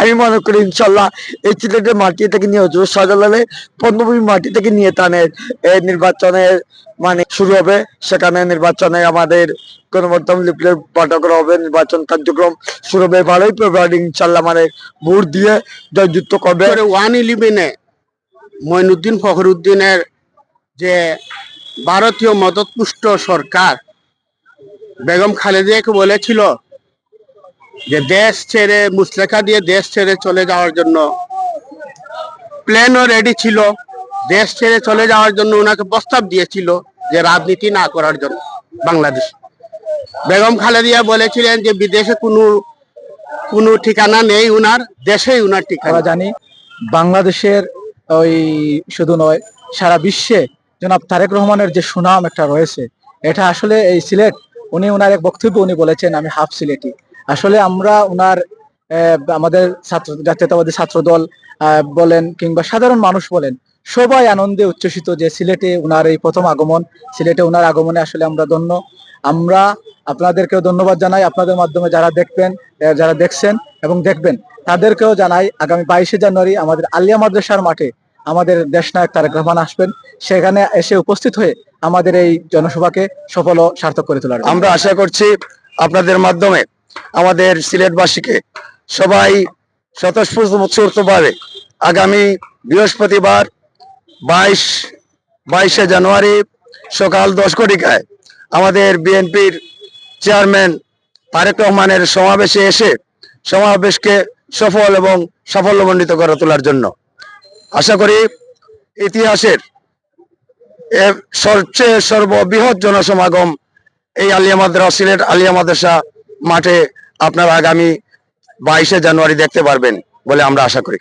আমি মনে করি ইনশাল্লাহ এই সিলেটের মাটি থেকে নিয়ে হচ্ছে শাহজালালে পদ্মভূমি মাটি থেকে নিয়ে এই নির্বাচনের মানে শুরু হবে। সেখানে নির্বাচনে আমাদের গণমাধ্যম পাঠক করা হবে, নির্বাচন কার্যক্রম শুরু হবে। ভালোই ফেব্রুয়ারি ইনশাল্লাহ মানে ভোট দিয়ে জয়যুক্ত করবে। ওয়ান ইলেভেনে মঈনুদ্দিন ফখরুদ্দিনের যে ভারতীয় মদতপুষ্ট সরকার, বেগম খালেদিয়াকে বলেছিল যে দেশ ছেড়ে মুসলেখা দিয়ে দেশ ছেড়ে চলে যাওয়ার জন্য প্ল্যানও রেডি ছিল। দেশ ছেড়ে চলে যাওয়ার জন্য ওনাকে প্রস্তাব দিয়েছিল যে রাজনীতি না করার জন্য বাংলাদেশ। বেগম খালেদিয়া বলেছিলেন যে বিদেশে কোনো কোনো ঠিকানা নেই উনার, দেশেই উনার ঠিকানা। জানি বাংলাদেশের ওই শুধু নয়, সারা বিশ্বে জনাব তারেক রহমানের যে সুনাম একটা রয়েছে, এটা আসলে এই সিলেট, উনি ওনার এক বক্তব্য উনি বলেছেন, আমি হাফ সিলেটি। আসলে আমরা ওনার আমাদের ছাত্র, জাতীয়তাবাদী ছাত্র দল বলেন কিংবা সাধারণ মানুষ বলেন, সবাই আনন্দে উচ্ছ্বসিত যে সিলেটে ওনার এই প্রথম আগমন, সিলেটে ওনার আগমনে আসলে আমরা ধন্য। আমরা আপনাদেরকেও ধন্যবাদ জানাই। আপনাদের মাধ্যমে যারা দেখবেন যারা দেখছেন এবং দেখবেন, তাদেরকেও জানাই আগামী বাইশে জানুয়ারি আমাদের আলিয়া মাদ্রাসার মাঠে আমাদের দেশনায়ক তারেক রহমান আসবেন। সেখানে এসে উপস্থিত হয়ে আমাদের এই জনসভাকে সফল ও সার্থক করে তোলার আমরা আশা করছি আপনাদের মাধ্যমে আমাদের সিলেটবাসীকে সবাই স্বতঃস্ফূর্ত ভাবে আগামী বৃহস্পতিবার বাইশ, বাইশে জানুয়ারি সকাল দশ ঘটিকায় আমাদের বিএনপির চেয়ারম্যান তারেক রহমানের সমাবেশে এসে সমাবেশকে সফল এবং সাফল্যমণ্ডিত করে তোলার জন্য। আশা করি ইতিহাসের সবচেয়ে সর্ববৃহৎ জনসমাগম এই আলিয়া মাদ্রাসা, সিলেট আলিয়া মাদ্রাসা মাঠে আপনারা আগামী বাইশে জানুয়ারি দেখতে পারবেন বলে আমরা আশা করি।